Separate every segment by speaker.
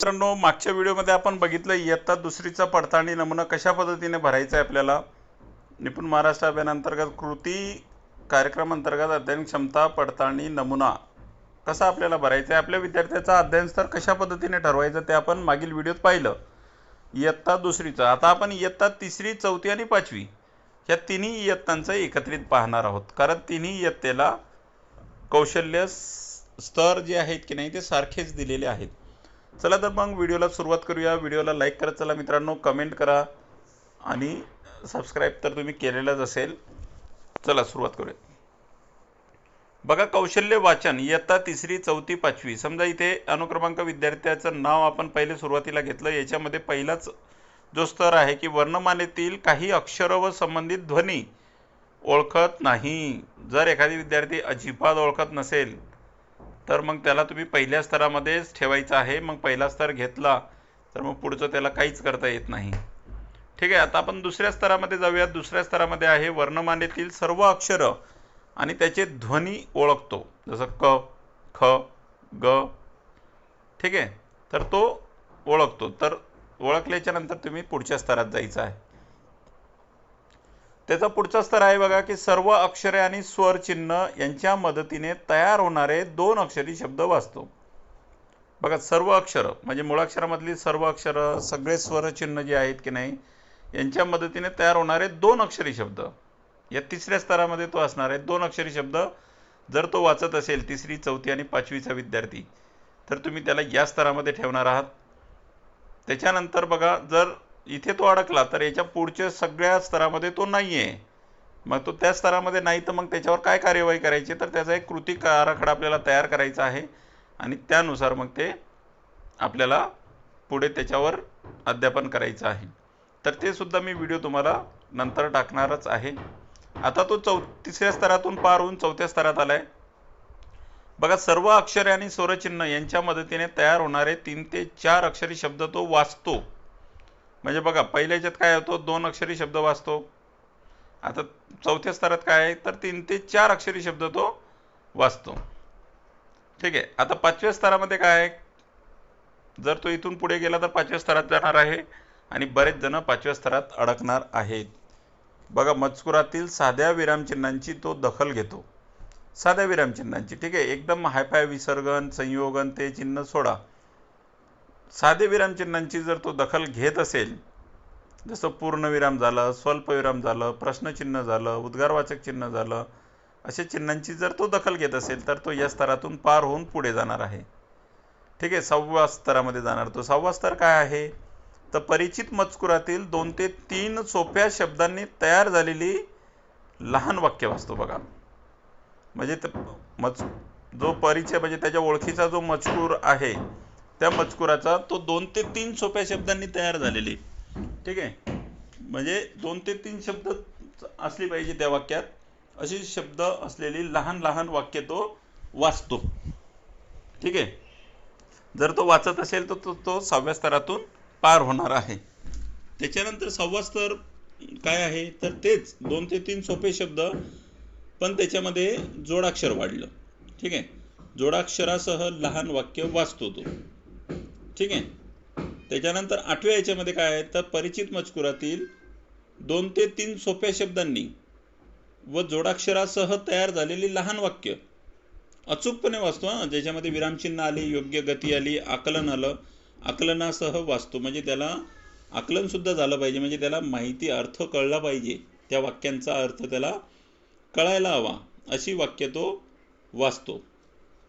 Speaker 1: मित्रांनो मागच्या व्हिडिओमध्ये आपण बघितलं इयत्ता दुसरीचा पडताळणी नमुना कशा पद्धतीने भरायचा आहे आपल्याला? निपुण महाराष्ट्र अभियानांतर्गत कृती कार्यक्रम अंतर्गत अध्ययन क्षमता पडताळणी नमुना कसा आपल्याला भरायचा आहे? आपल्या विद्यार्थ्याचा अध्ययन स्तर कशा पद्धतीने ठरवायचं ते आपण मागील व्हिडिओत पाहिलं. इयत्ता दुसरीचं. आता आपण इयत्ता तिसरी चौथी आणि पाचवी ह्या तिन्ही इयत्तांचं एकत्रित पाहणार आहोत. कारण तिन्ही इयत्तेला कौशल्य स्तर जे आहेत की नाही ते सारखेच दिलेले आहेत. चला तर मग व्हिडिओला सुरुवात करूया. व्हिडिओला लाईक करत चला मित्रांनो कमेंट करा आणि सबस्क्राईब तर तुम्ही केलेलंच असेल. चला सुरुवात करूया. बघा कौशल्य वाचन इयत्ता तिसरी चौथी पाचवी. समजा इथे अनुक्रमांक विद्यार्थ्याचं नाव आपण पहिले सुरुवातीला घेतलं. याच्यामध्ये पहिलाच जो स्तर आहे की वर्णमालेतील काही अक्षर व संबंधित ध्वनी ओळखत नाही. जर एखादी विद्यार्थी अजिबात ओळखत नसेल तर मग त्याला तुम्ही पहिल्या स्तरामध्येच ठेवायचं आहे. मग पहिला स्तर घेतला तर मग पुढचं त्याला काहीच करता येत नाही. ठीक आहे आता आपण दुसऱ्या स्तरामध्ये जाऊया दुसऱ्या स्तरामध्ये आहे वर्णमालेतील सर्व अक्षरं आणि त्याचे ध्वनी ओळखतो. जसं क ख ग. ठीक आहे तर तो ओळखतो. तर ओळखल्याच्या नंतर तुम्ही पुढच्या स्तरात जायचं आहे. त्याचा पुढचा स्तर आहे बघा की सर्व अक्षरे आणि स्वर चिन्ह यांच्या मदतीने तयार होणारे दोन अक्षरी शब्द वाचतो. बघा सर्व अक्षरं म्हणजे मुळाक्षरामधली सर्व अक्षरं सगळे स्वर चिन्ह जे आहेत की नाही यांच्या मदतीने तयार होणारे दोन अक्षरी शब्द. या तिसऱ्या स्तरामध्ये तो असणार आहे. दोन अक्षरी शब्द जर तो वाचत असेल तिसरी चौथी आणि पाचवीचा विद्यार्थी तर तुम्ही त्याला या स्तरामध्ये ठेवणार आहात. त्याच्यानंतर बघा जर इथे तो अडकला तर याच्या पुढच्या सगळ्या स्तरामध्ये तो नाही आहे मग तो त्या स्तरामध्ये नाही तर मग त्याच्यावर काय कार्यवाही करायची? तर त्याचा एक कृती आराखडा आपल्याला तयार करायचा आहे. आणि त्यानुसार मग ते आपल्याला पुढे त्याच्यावर अध्यापन करायचं आहे. तर ते सुद्धा मी व्हिडिओ तुम्हाला नंतर टाकणारच आहे. आता तो चौ तिसऱ्या स्तरातून पार होऊन चौथ्या स्तरात आलाय. बघा सर्व अक्षरे आणि स्वरचिन्ह यांच्या मदतीने तयार होणारे तीन ते चार अक्षरी शब्द तो वाचतो. म्हणजे बघा पहिल्या याच्यात काय होतो दोन अक्षरी शब्द वाचतो. आता चौथ्या स्तरात काय आहे तर तीन ते चार अक्षरी शब्द तो वाचतो. ठीक आहे आता पाचव्या स्तरामध्ये काय आहे? जर तो इथून पुढे गेला तर पाचव्या स्तरात जाणार आहे आणि बरेच जण पाचव्या स्तरात अडकणार आहेत. बघा मजकुरातील साध्या विरामचिन्हांची तो दखल घेतो. साध्या विरामचिन्हांची ठीक आहे एकदम हायफाय विसर्गन संयोगन ते चिन्ह सोडा. साधे विरामचिन्हांची जर तो दखल घेत असेल जसं पूर्णविराम झालं स्वल्पविराम झालं प्रश्नचिन्ह झालं उद्गारवाचक चिन्ह झालं अशा चिन्हांची जर तो दखल घेत असेल तर तो या स्तरातून पार होऊन पुढे जाणार आहे. ठीक आहे सहाव्या स्तरामध्ये जाणार तो. सहावा स्तर काय आहे? तर परिचित मजकुरातील दोन ते तीन सोप्या शब्दांनी तयार झालेली लहान वाक्य वाचतो बघा. म्हणजे मज जो परिचय म्हणजे त्याच्या ओळखीचा जो मजकूर आहे त्या मजकुराचा तो दोन ते तीन सोप्या शब्दांनी तयार झालेली. ठीक आहे? म्हणजे दोन ते तीन शब्द असली पाहिजे त्या वाक्यात. अशी शब्द असलेली लहान लहान वाक्य तो वाचतो. ठीक आहे? जर तो वाचत असेल तर तो तो सहाव्या स्तरातून पार होणार आहे. त्याच्यानंतर सहावा स्तर काय आहे? तर तेच दोन ते तीन सोपे शब्द पण त्याच्यामध्ये जोडाक्षर वाढलं. ठीक आहे? जोडाक्षरासह लहान वाक्य वाचतो तो. ठीक आहे. त्याच्यानंतर आठव्या याच्यामध्ये काय आहे? तर परिचित मजकुरातील दोन ते तीन सोप्या शब्दांनी व जोडाक्षरासह तयार झालेली लहान वाक्य. अचूकपणे वाचतो हा. ज्याच्यामध्ये विरामचिन्ह आली योग्य गती आली आकलन आलं आकलनासह वाचतो. म्हणजे त्याला आकलनसुद्धा झालं पाहिजे. म्हणजे त्याला माहिती अर्थ कळला पाहिजे. त्या वाक्यांचा अर्थ त्याला कळायला हवा. अशी वाक्य तो वाचतो.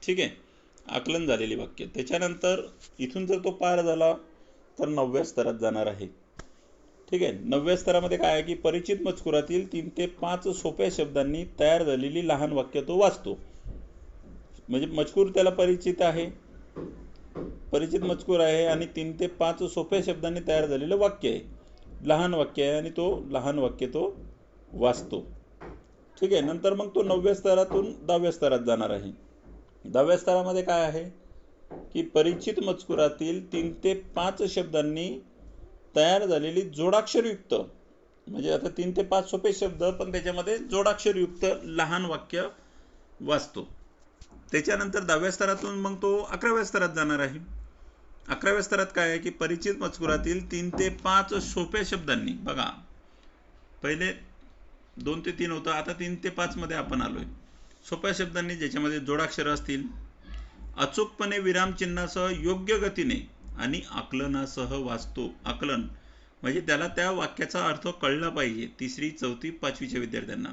Speaker 1: ठीक आहे. आकलन झालेली वाक्य. त्याच्यानंतर इथून जर तो पार झाला तर नवव्या स्तरात जाणार आहे. ठीक आहे? नवव्या स्तरामध्ये काय आहे की परिचित मजकुरातील तीन ते पाच सोप्या शब्दांनी तयार झालेली लहान वाक्य तो वाचतो. म्हणजे मजकूर त्याला परिचित आहे. परिचित मजकूर आहे आणि तीन ते पाच सोप्या शब्दांनी तयार झालेलं वाक्य आहे. लहान वाक्य आहे आणि तो लहान वाक्य तो वाचतो. ठीक आहे? नंतर मग तो नवव्या स्तरातून दहाव्या स्तरात जाणार आहे. दहाव्या स्तरामध्ये काय आहे? की परिचित मजकुरातील तीन ते पाच शब्दांनी तयार झालेली जोडाक्षरयुक्त म्हणजे आता तीन ते पाच सोपे शब्द पण त्याच्यामध्ये जोडाक्षरयुक्त लहान वाक्य वाचतो. त्याच्यानंतर दहाव्या स्तरातून मग तो अकराव्या स्तरात जाणार आहे. अकराव्या स्तरात काय आहे? की परिचित मजकुरातील तीन ते पाच सोप्या शब्दांनी बघा. पहिले दोन ते तीन होतं आता तीन ते पाचमध्ये आपण आलो आहे सोप्या शब्दांनी ज्याच्यामध्ये जोडाक्षरं असतील अचूकपणे विरामचिन्हासह योग्य गतीने आणि आकलनासह वाचतो. आकलन म्हणजे त्याला त्या वाक्याचा अर्थ कळला पाहिजे तिसरी चौथी पाचवीच्या विद्यार्थ्यांना.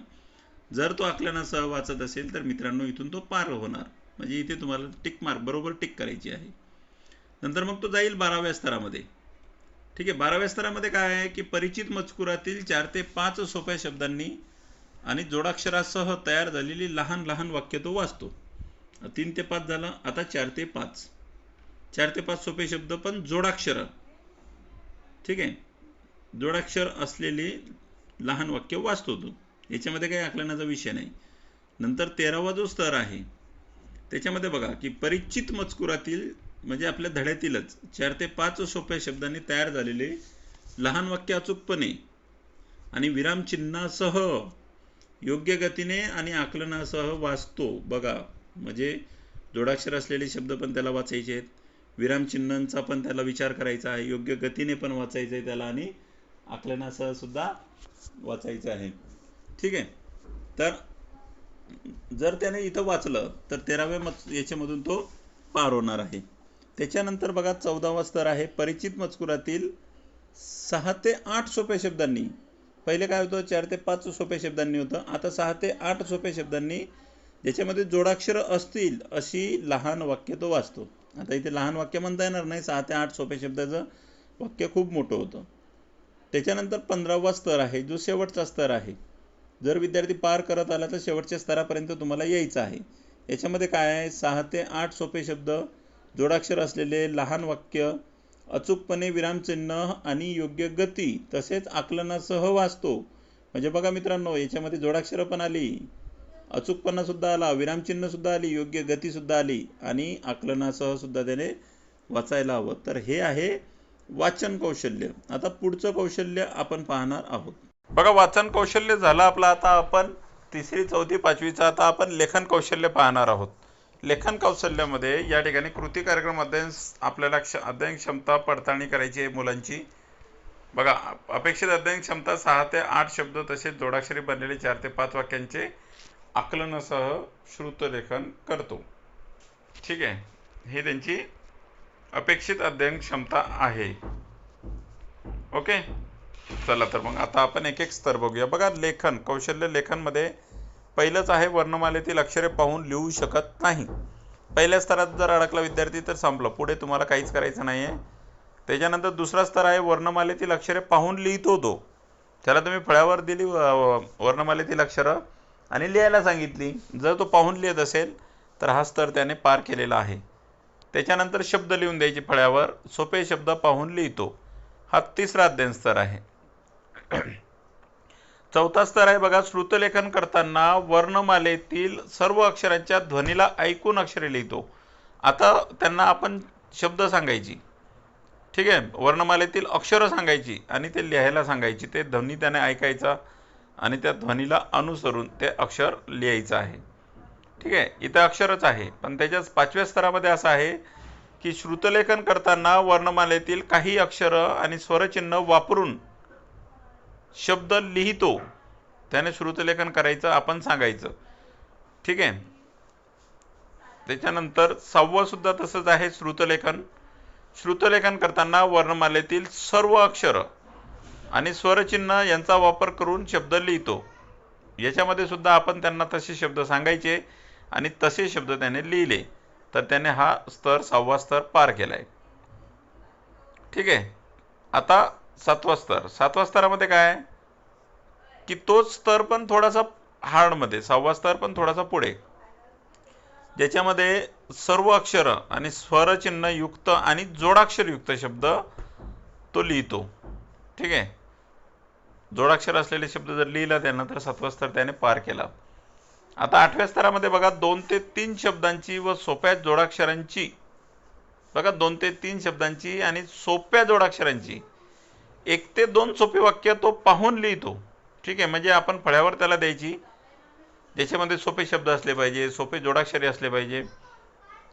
Speaker 1: जर तो आकलनासह वाचत असेल तर मित्रांनो इथून तो पार होणार. म्हणजे इथे तुम्हाला टिक मार्क बरोबर टिक करायची आहे. नंतर मग तो जाईल बाराव्या स्तरामध्ये. ठीक आहे बाराव्या स्तरामध्ये काय आहे की परिचित मजकुरातील चार ते पाच सोप्या शब्दांनी आणि जोडाक्षरासह तयार झालेली लहान लहान वाक्य तो वाचतो. तीन ते पाच झालं आता चार ते पाच. चार ते पाच सोपे शब्द पण जोडाक्षर. ठीक आहे? जोडाक्षर असलेले लहान वाक्य वाचतो तो. याच्यामध्ये काही आकलनाचा विषय नाही. नंतर तेरावा जो स्तर आहे त्याच्यामध्ये बघा की परिचित मजकुरातील म्हणजे आपल्या धड्यातीलच चार ते पाच सोप्या शब्दांनी तयार झालेले लहान वाक्य अचूकपणे आणि विरामचिन्हासह योग्य गतीने आणि आकलनासह वाचतो. बघा म्हणजे जोडाक्षर असलेले शब्द पण त्याला वाचायचे आहेत. विरामचिन्हांचा पण त्याला विचार करायचा आहे. योग्य गतीने पण वाचायचं आहे त्याला आणि आकलनासह सुद्धा वाचायचं आहे. ठीक आहे? तर जर त्याने इथं वाचलं तर तेराव्या मत याच्यामधून तो पार होणार आहे. त्याच्यानंतर बघा चौदावा स्तर आहे. परिचित मजकुरातील सहा ते आठ सोप्या शब्दांनी पहिले काय होतं चार ते पाच सोप्या शब्दांनी होतं. आता सहा ते आठ सोप्या शब्दांनी ज्याच्यामध्ये जोडाक्षरं असतील अशी लहान वाक्य तो वाचतो. आता इथे लहान वाक्य म्हणता येणार नाही सहा ते आठ सोप्या शब्दाचं वाक्य खूप मोठं होतं. त्याच्यानंतर पंधरावा स्तर आहे जो शेवटचा स्तर आहे. जर विद्यार्थी पार करत आला तर शेवटच्या स्तरापर्यंत तुम्हाला यायचं आहे. याच्यामध्ये काय आहे सहा ते आठ सोपे शब्द जोडाक्षर असलेले लहान वाक्य अचूकपणे विरामचिन्ह आणि योग्य गती तसेच आकलनासह वाचतो. म्हणजे बघा मित्रांनो याच्यामध्ये जोडाक्षरं पण आली. अचूकपणा सुद्धा आला विरामचिन्ह सुद्धा आली योग्य गती सुद्धा आली आणि आकलनासह सुद्धा त्याने वाचायला हवं. तर हे आहे वाचन कौशल्य. आता पुढचं कौशल्य आपण पाहणार आहोत. बघा वाचन कौशल्य झालं आपलं. आता आपण तिसरी चौथी पाचवीचं आता आपण लेखन कौशल्य पाहणार आहोत. लेखन कौशल्यामध्ये या ठिकाणी कृती कार्यक्रम अध्ययन आपल्याला क्ष अध्ययन क्षमता पडताळणी करायची आहे मुलांची. बघा अपेक्षित अध्ययन क्षमता सहा ते आठ शब्द तसेच जोडाक्षरी बनलेले चार ते पाच वाक्यांचे आकलनासह श्रुतलेखन करतो. ठीक आहे? ही त्यांची अपेक्षित अध्ययन क्षमता आहे. ओके? चला तर मग आता आपण एक एक स्तर बघूया. बघा लेखन कौशल्य लेखनमध्ये पहिलंच आहे वर्णमालेतील अक्षरे पाहून लिहू शकत नाही. पहिल्या स्तरात जर अडकला विद्यार्थी तर संपलं. पुढे तुम्हाला काहीच करायचं नाही आहे त्याच्यानंतर दुसरा स्तर आहे वर्णमालेतील अक्षरे पाहून लिहितो तो. त्याला तुम्ही फळ्यावर दिली व- वर्णमालेतील अक्षरं आणि लिहायला सांगितली. जर तो पाहून लिहित असेल तर हा स्तर त्याने पार केलेला आहे. त्याच्यानंतर शब्द लिहून द्यायचे फळ्यावर. सोपे शब्द पाहून लिहितो. हा तिसरा अध्ययन स्तर आहे. चौथा स्तर आहे बघा श्रुतलेखन करताना वर्णमालेतील सर्व अक्षरांच्या ध्वनीला ऐकून अक्षरे लिहितो. आता त्यांना आपण शब्द सांगायची. ठीक आहे? वर्णमालेतील अक्षरं सांगायची आणि ते लिहायला सांगायची. ते ध्वनी त्याने ऐकायचा आणि त्या ध्वनीला अनुसरून ते अक्षर लिहायचं आहे. ठीक आहे? इथं अक्षरच आहे. पण त्याच्याच पाचव्या स्तरामध्ये असं आहे की श्रुतलेखन करताना वर्णमालेतील काही अक्षरं आणि स्वरचिन्ह वापरून शब्द लिहितो. त्याने श्रुतलेखन करायचं आपण सांगायचं. ठीक आहे? त्याच्यानंतर सहावं सुद्धा तसंच आहे श्रुतलेखन श्रुतलेखन करताना वर्णमालेतील सर्व अक्षर आणि स्वरचिन्ह यांचा वापर करून शब्द लिहितो. याच्यामध्ये सुद्धा आपण त्यांना तसे शब्द सांगायचे आणि तसे शब्द त्याने लिहिले. तर त्याने हा स्तर सहावा स्तर पार केला आहे ठीक आहे? आता सातवा स्तर. सातवा स्तरामध्ये काय? की तोच स्तर पण थोडासा हार्डमध्ये सहावा स्तर पण थोडासा पुढे. ज्याच्यामध्ये सर्व अक्षरं आणि स्वरचिन्ह युक्त आणि जोडाक्षरयुक्त शब्द तो लिहितो. ठीक आहे? जोडाक्षर असलेले शब्द जर लिहिला त्यानं तर सातवा स्तर त्याने पार केला. आता आठव्या स्तरामध्ये बघा दोन ते तीन शब्दांची व सोप्या जोडाक्षरांची. बघा दोन ते तीन शब्दांची आणि सोप्या जोडाक्षरांची. एक ते दोन सोपी वाक्य तो पाहून लिहितो. ठीक आहे म्हणजे आपण फळ्यावर त्याला द्यायची. ज्याच्यामध्ये सोपे शब्द असले पाहिजे सोपे जोडाक्षरे असले पाहिजे.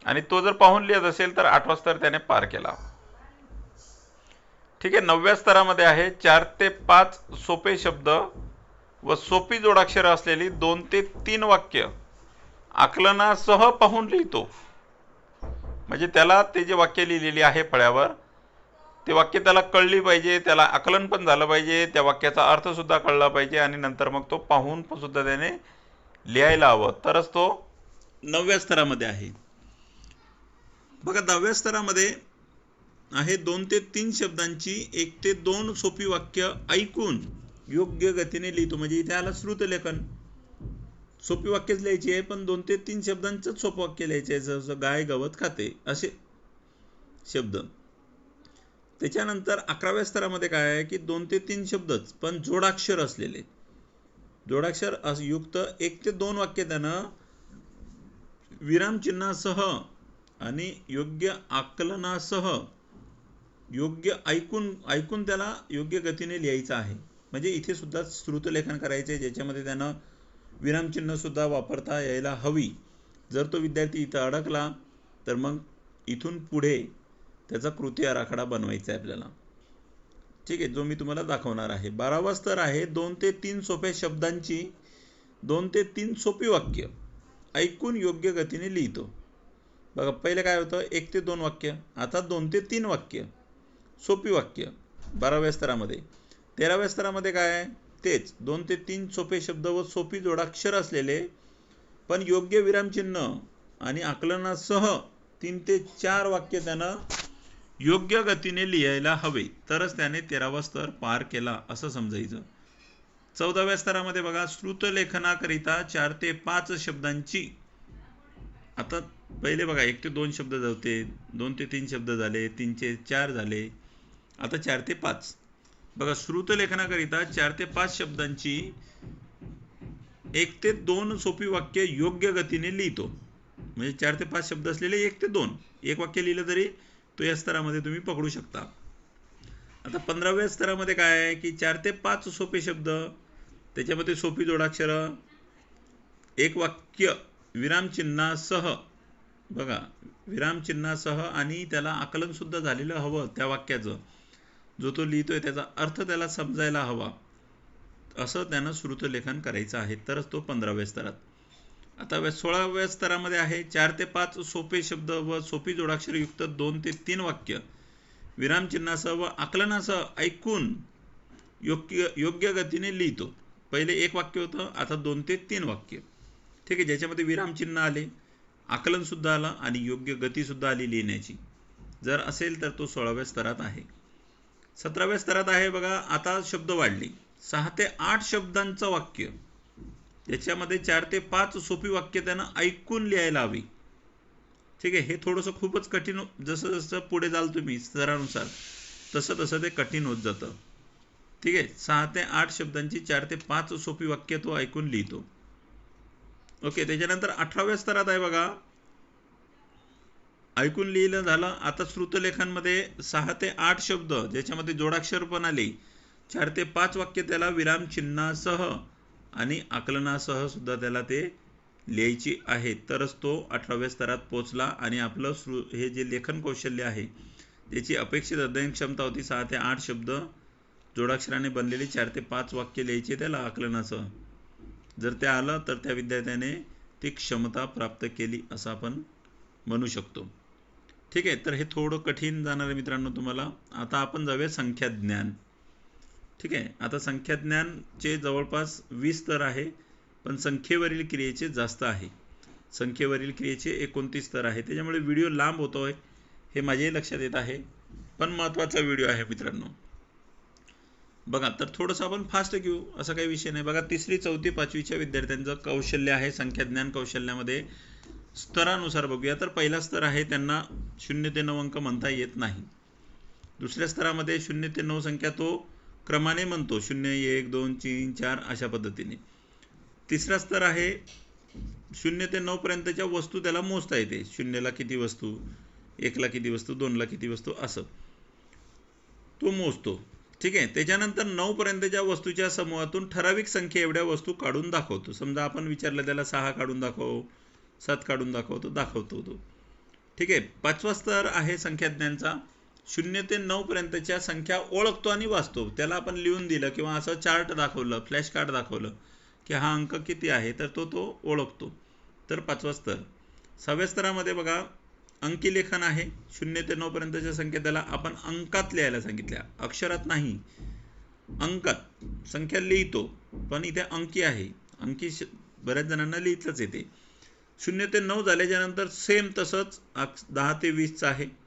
Speaker 1: आणि तो जर पाहून लिहित असेल तर आठवा स्तर त्याने पार केला. ठीक आहे नवव्या स्तरामध्ये आहे चार ते पाच सोपे शब्द व सोपी जोडाक्षरं असलेली दोन ते तीन वाक्य आकलनासह पाहून लिहितो. म्हणजे त्याला ते जे वाक्य लिहिलेली आहे फळ्यावर ते वाक्य त्याला कळली पाहिजे त्याला आकलन पण झालं पाहिजे त्या वाक्याचा अर्थसुद्धा कळला पाहिजे आणि नंतर मग तो पाहून पण सुद्धा त्याने लिहायला हवं. तरच तो नवव्या स्तरामध्ये आहे. बघा दहाव्या स्तरामध्ये आहे दोन ते तीन शब्दांची एक ते दोन सोपी वाक्य ऐकून योग्य गतीने लिहितो. म्हणजे इथे आला श्रुतलेखन सोपी वाक्यच लिहायची आहे पण दोन ते तीन शब्दांचंच सोपं वाक्य लिहायचे आहे. जसं गाय गवत खाते असे शब्द. त्याच्यानंतर अकराव्या स्तरामध्ये काय आहे की दोन ते तीन शब्दच पण जोडाक्षर असलेले. जोडाक्षर अस- युक्त एक ते दोन वाक्य त्यानं विरामचिन्हासह आणि योग्य आकलनासह योग्य ऐकून ऐकून त्याला योग्य गतीने लिहायचं आहे. म्हणजे इथे सुद्धा श्रुतलेखन करायचे आहे ज्याच्यामध्ये त्यानं विरामचिन्ह सुद्धा वापरता यायला हवी. जर तो विद्यार्थी इथं अडकला तर मग इथून पुढे त्याचा कृती आराखडा बनवायचा आहे आपल्याला. ठीक आहे जो मी तुम्हाला दाखवणार आहे. बारावा स्तर आहे दोन ते तीन सोप्या शब्दांची दोन ते तीन सोपी वाक्य. ऐकून योग्य गतीने लिहितो. बघा पहिले काय होतं? एक ते दोन वाक्य आता दोन ते तीन वाक्य. सोपी वाक्य. बाराव्या स्तरामध्ये. तेराव्या स्तरामध्ये काय आहे? तेच दोन ते तीन सोपे शब्द व सोपी जोडाक्षर असलेले पण योग्य विरामचिन्ह आणि आकलनासह तीन ते चार वाक्य त्यानं योग्य गतीने लिहायला हवे तरच त्याने तेरावा स्तर पार केला असं समजायचं. चौदाव्या स्तरामध्ये बघा श्रुतलेखनाकरिता चार ते पाच शब्दांची आता पहिले बघा एक ते दोन शब्द जाते दोन ते तीन शब्द झाले तीनचे चार झाले आता चार ते पाच. बघा श्रुतलेखनाकरिता चार ते पाच शब्दांची एक ते दोन सोपी वाक्य योग्य गतीने लिहितो. म्हणजे चार ते पाच शब्द असलेले एक ते दोन. एक वाक्य लिहिलं तरी तो या स्तरामध्ये तुम्ही पकडू शकता. आता पंधराव्या स्तरामध्ये काय आहे की चार ते पाच सोपे शब्द त्याच्यामध्ये सोपी जोडाक्षरं एक वाक्य विरामचिन्हासह बघा विरामचिन्हासह आणि त्याला आकलनसुद्धा झालेलं हवं त्या वाक्याचं. जो तो लिहितोय त्याचा अर्थ त्याला समजायला हवा. असं त्यानं श्रुतलेखन करायचं आहे. तरच तो पंधराव्या स्तरात. आता व्या- सोळाव्या स्तरामध्ये आहे. चार ते पाच सोपे शब्द व सोपी जोडाक्षरयुक्त दोन ते तीन वाक्य. विरामचिन्हासह व आकलनासह ऐकून योग्य योग्य गतीने लिहितो. पहिले एक वाक्य होतं आता दोन ते तीन वाक्य. ठीक आहे ज्याच्यामध्ये विरामचिन्ह आले आकलनसुद्धा आलं आणि योग्य गतीसुद्धा आली लिहिण्याची. जर असेल तर तो सोळाव्या स्तरात आहे. सतराव्या स्तरात आहे बघा आता शब्द वाढले. सहा ते आठ शब्दांचं वाक्य. याच्यामध्ये चार ते पाच सोपी वाक्य त्यांना ऐकून लिहायला हवी. ठीक आहे? हे थोडंसं खूपच कठीण हो-, जसं जसं पुढे जाल तुम्ही स्तरानुसार तसं तसं ते कठीण होत जातं. ठीक आहे? सहा ते आठ शब्दांची चार ते पाच सोपी वाक्य तो ऐकून लिहितो. ओके त्याच्यानंतर अठराव्या स्तरात आहे बघा. ऐकून लिहिलं झालं आता श्रुतलेखांमध्ये सहा ते आठ शब्द ज्याच्यामध्ये जोडाक्षर पण आले. चार ते पाच वाक्य त्याला विरामचिन्हासह आणि आकलनासह सुद्धा त्याला ते लिहायची आहे. तरच तो अठराव्या स्तरात पोचला आणि आपलं सृ हे जे लेखन कौशल्य आहे त्याची अपेक्षित अध्ययन क्षमता होती. सहा ते आठ शब्द जोडाक्षराने बनलेली चार ते पाच वाक्य लिहायचे त्याला आकलनासह. जर ते आलं तर त्या विद्यार्थ्याने ती क्षमता प्राप्त केली असं आपण म्हणू शकतो. ठीक आहे तर हे थोडं कठीण जाणार आहे मित्रांनो तुम्हाला. आता आपण जाऊया संख्याज्ञान. ठीक आहे. आता संख्याज्ञानचे जवळपास वीस स्तर आहे पण संख्येवरील क्रियेचे जास्त आहे. संख्येवरील क्रियेचे एकोणतीस स्तर आहे. त्याच्यामुळे व्हिडिओ लांब होतो आहे हे माझ्याही लक्षात येत आहे. पण महत्त्वाचा व्हिडिओ आहे मित्रांनो. बघा तर थोडंसं आपण फास्ट घेऊ असा काही विषय नाही. बघा तिसरी चौथी पाचवीच्या विद्यार्थ्यांचं कौशल्य आहे संख्याज्ञान कौशल्यामध्ये. स्तरानुसार बघूया. तर पहिला स्तर आहे त्यांना शून्य ते नऊ अंक म्हणता येत नाही. दुसऱ्या स्तरामध्ये शून्य ते नऊ संख्या तो क्रमाने म्हणतो शून्य एक दोन तीन चार अशा पद्धतीने. तिसरा स्तर आहे शून्य ते नऊपर्यंतच्या वस्तू त्याला मोजता येते. शून्यला किती वस्तू एकला किती वस्तू दोनला किती वस्तू असं. तो मोजतो. ठीक आहे? त्याच्यानंतर नऊपर्यंतच्या वस्तूच्या समूहातून ठराविक संख्या एवढ्या वस्तू काढून दाखवतो. समजा आपण विचारलं त्याला सहा काढून दाखव सात काढून दाखव तो दाखवतो तो. ठीक आहे? पाचवा स्तर आहे संख्याज्ञांचा. शून्य ते नऊ पर्यंतच्या संख्या ओळखतो आणि वाचतो. त्याला आपण लिहून दिलं किंवा असं चार्ट दाखवलं फ्लॅश कार्ड दाखवलं की हा अंक किती आहे तर तो तो ओळखतो. तर पाचवा स्तर. सहाव्या स्तरामध्ये बघा अंकी लेखन आहे. शून्य ते नऊपर्यंतच्या संख्येला संख्या त्याला आपण अंकात लिहायला सांगितल्या. अक्षरात नाही. अंकात संख्या लिहितो पण इथे अंकी आहे. अंकी श- बऱ्याच जणांना लिहितच येते शून्य ते नऊ झाल्याच्यानंतर सेम तसंच दहा ते वीसचं आहे.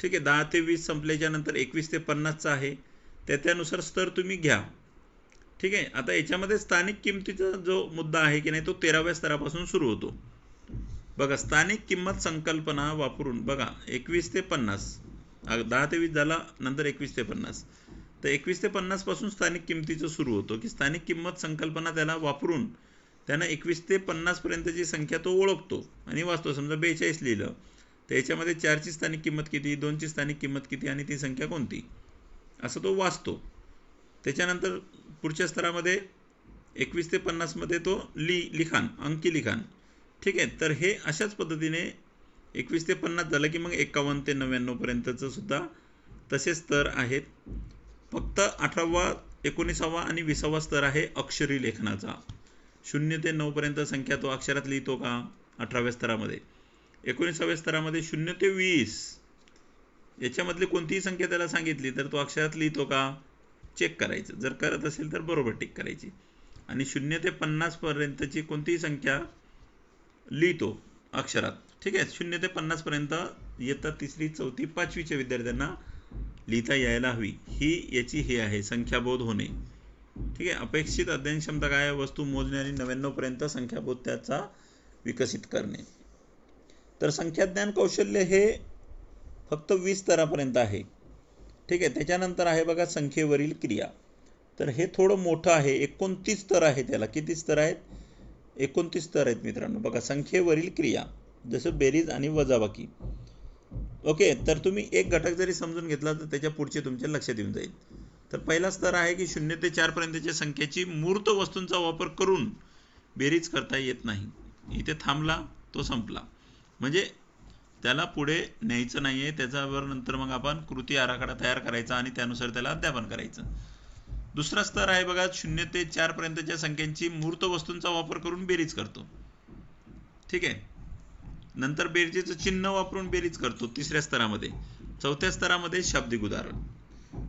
Speaker 1: ठीक आहे दहा ते वीस संपल्याच्या नंतर एकवीस ते पन्नासचा आहे. त्या त्यानुसार स्तर तुम्ही घ्या. ठीक आहे आता याच्यामध्ये स्थानिक किमतीचा जो मुद्दा आहे की नाही तो तेराव्या स्तरापासून सुरू होतो. बघा स्थानिक किंमत संकल्पना वापरून बघा एकवीस ते पन्नास. दहा ते वीस झाला नंतर एकवीस ते पन्नास. तर एकवीस ते पन्नासपासून स्थानिक किमतीचं सुरू होतो की स्थानिक किंमत संकल्पना त्याला वापरून त्यानं एकवीस ते पन्नासपर्यंतची संख्या तो ओळखतो आणि वाचतो. समजा बेचाळीस लिहिलं. तर याच्यामध्ये चारची स्थानिक किंमत किती दोनची स्थानिक किंमत किती आणि ती संख्या कोणती? असं तो वाचतो. त्याच्यानंतर पुढच्या स्तरामध्ये एकवीस ते पन्नासमध्ये तो लि लिखाण अंकी लिखाण. ठीक आहे तर हे अशाच पद्धतीने एकवीस ते पन्नास झालं की मग एकावन्न ते नव्याण्णवपर्यंतचं सुद्धा तसे स्तर आहेत. फक्त अठरावा एकोणीसावा आणि विसावा स्तर आहे अक्षरी लेखनाचा. शून्य ते नऊपर्यंत संख्या तो अक्षरात लिहितो का? अठराव्या स्तरामध्ये. एकोणीसाव्या स्तरामध्ये शून्य ते वीस. याच्यामधली कोणतीही संख्या त्याला सांगितली तर तो अक्षरात लिहितो का? चेक करायचं. जर करत असेल तर बरोबर टिक करायची. आणि शून्य ते पन्नासपर्यंतची कोणतीही संख्या लिहितो अक्षरात. ठीक आहे? शून्य ते पन्नासपर्यंत इयत्ता तिसरी चौथी पाचवीच्या विद्यार्थ्यांना लिहिता यायला हवी. ही याची हे आहे संख्याबोध होणे. ठीक आहे? अपेक्षित अध्ययन क्षमता काय वस्तू मोजणे आणि नव्याण्णवपर्यंत संख्याबोध त्याचा विकसित करणे. तर संख्याज्ञान कौशल्य हे फक्त वीस स्तरापर्यंत आहे. ठीक आहे? त्याच्यानंतर आहे बघा संख्येवरील क्रिया. तर हे थोडं मोठं आहे. एकोणतीस स्तर आहे त्याला. किती स्तर आहेत? एकोणतीस स्तर आहेत मित्रांनो. बघा संख्येवरील क्रिया. जसं बेरीज आणि वजाबाकी. ओके? तर तुम्ही एक घटक जरी समजून घेतला तर त्याच्या पुढचे तुमच्या लक्षात येऊन जाईल. तर पहिला स्तर आहे की शून्य ते चारपर्यंतच्या संख्येची मूर्त वस्तूंचा वापर करून बेरीज करता येत नाही. इथे थांबला तो संपला. म्हणजे त्याला पुढे न्यायचं नाही आहे त्याच्यावर नंतर मग आपण कृती आराखडा तयार करायचा आणि त्यानुसार त्याला अध्यापन करायचं. दुसरा स्तर आहे बघा शून्य ते चार पर्यंतच्या संख्यांची मूर्त वस्तूंचा वापर करून बेरीज करतो. ठीक आहे? नंतर बेरजेचं चिन्ह वापरून बेरीज करतो तिसऱ्या स्तरामध्ये. चौथ्या स्तरामध्ये शाब्दिक उदाहरण.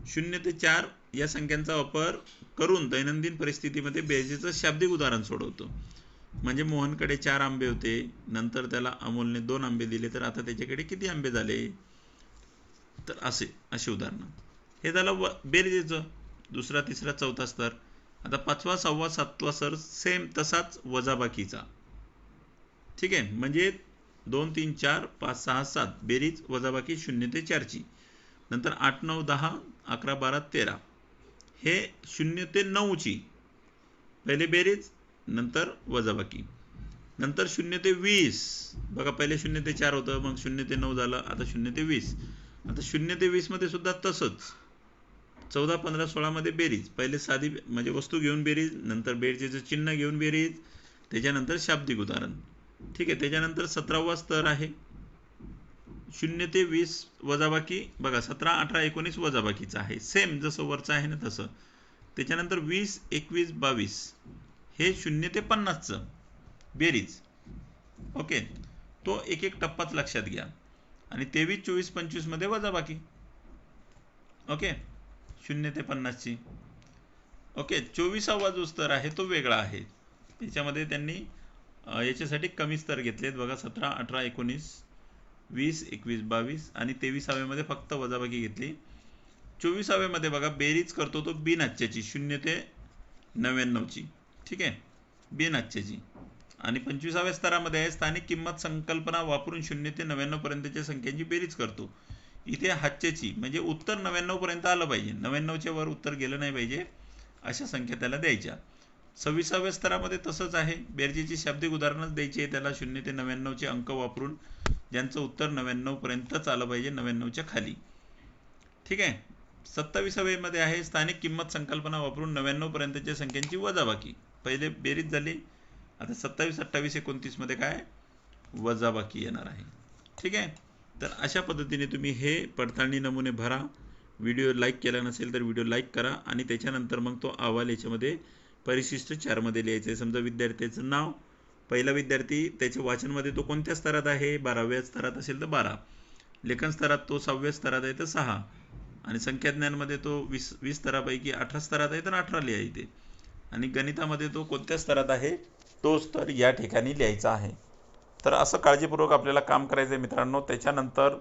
Speaker 1: शून्य ते चार या संख्यांचा वापर करून दैनंदिन परिस्थितीमध्ये बेरजेचं शाब्दिक उदाहरण सोडवतो. म्हणजे मोहनकडे चार आंबे होते नंतर त्याला अमोलने दोन आंबे दिले तर आता त्याच्याकडे किती आंबे झाले? तर असे अशी उदाहरणं. हे झालं व बेरजेचं. दुसरा तिसरा चौथा स्तर. आता पाचवा सहावा सातवा सर सेम तसाच वजाबाकीचा. ठीक आहे? म्हणजे दोन तीन चार पाच सहा सात. बेरीज वजाबाकी शून्य ते चारची. नंतर आठ नऊ दहा अकरा बारा तेरा. हे शून्य ते नऊची. पहिले बेरीज नंतर वजाबाकी. नंतर शून्य ते वीस. बघा पहिले शून्य ते चार होतं मग शून्य ते नऊ झालं आता शून्य ते वीस. आता शून्य ते वीसमध्ये सुद्धा तसंच. चौदा पंधरा सोळामध्ये बेरीज. पहिले साधी म्हणजे वस्तू घेऊन बेरीज नंतर बेरजेचं चिन्ह घेऊन बेरीज त्याच्यानंतर शाब्दिक उदाहरण. ठीक आहे त्याच्यानंतर सतरावा स्तर आहे. शून्य ते वीस वजाबाकी बघा सतरा अठरा एकोणीस वजाबाकीचा आहे. सेम जसं वरचं आहे ना तसं. त्याच्यानंतर वीस एकवीस बावीस. हे शून्य ते पन्नासचं बेरीज. ओके. तो एक एक टप्पाच लक्षात घ्या. आणि तेवीस चोवीस पंचवीसमध्ये वजाबाकी ओके. शून्य ते पन्नासची ओके. चोवीसावा जो स्तर आहे तो वेगळा आहे. त्याच्यामध्ये त्यांनी याच्यासाठी कमी स्तर घेतलेत. बघा सतरा अठरा एकोणीस वीस एकवीस बावीस आणि तेवीसावेमध्ये फक्त वजाबाकी घेतली. चोवीसाव्यामध्ये बघा बेरीज करतो तो बिन आजच्याची शून्य ते नव्याण्णवची. ठीक आहे. बिन आजच्याची. आणि पंचवीसाव्या स्तरामध्ये आहे स्थानिक किंमत संकल्पना वापरून शून्य ते नव्याण्णव पर्यंतच्या संख्यांची बेरीज करतो. इथे हातच्याची म्हणजे उत्तर नव्याण्णव पर्यंत आलं पाहिजे. नव्याण्णवच्या वर उत्तर गेलं नाही पाहिजे अशा संख्या त्याला द्यायच्या. सव्वीसाव्या स्तरामध्ये तसंच आहे. बेरजेची शाब्दिक उदाहरणच द्यायची आहे त्याला शून्य ते नव्याण्णवचे अंक वापरून ज्यांचं उत्तर नव्याण्णव पर्यंतच आलं पाहिजे नव्याण्णवच्या खाली. ठीक आहे. सत्तावीसावेमध्ये आहे स्थानिक किंमत संकल्पना वापरून नव्याण्णव पर्यंतच्या संख्यांची वजाबाकी. पहिले बेरीज झाली. आता सत्तावीस अठ्ठावीस एकोणतीसमध्ये काय? वजाबाकी येणार आहे. ठीक आहे? तर अशा पद्धतीने तुम्ही हे पडताळणी नमुने भरा. व्हिडिओ लाईक केला नसेल तर व्हिडिओ लाईक करा आणि त्याच्यानंतर मग तो अहवाल याच्यामध्ये परिशिष्ट चारमध्ये लिहायचं आहे. समजा विद्यार्थ्याचं नाव पहिला विद्यार्थी त्याच्या वाचनमध्ये तो कोणत्या स्तरात आहे? बाराव्या स्तरात असेल तर बारा. लेखन स्तरात तो सहाव्या स्तरात आहे तर सहा. आणि संख्याज्ञानमध्ये तो वीस वीस स्तरापैकी अठरा स्तरात आहे तर अठरा लिहायचे आणि गणितामध्ये तो कोणत्या स्तरात आहे? तो स्तर या ठिकाणी लिहायचा आहे. तर असं काळजीपूर्वक आपल्याला काम करायचं आहे मित्रांनो. त्याच्यानंतर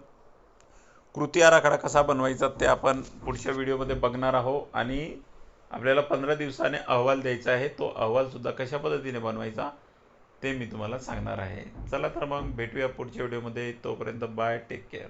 Speaker 1: कृती आराखडा कसा बनवायचा ते आपण पुढच्या व्हिडिओमध्ये बघणार आहोत. आणि आपल्याला पंधरा दिवसाने अहवाल द्यायचा आहे. तो अहवालसुद्धा कशा पद्धतीने बनवायचा ते मी तुम्हाला सांगणार आहे. चला तर मग भेटूया पुढच्या व्हिडिओमध्ये. तोपर्यंत बाय टेक केअर.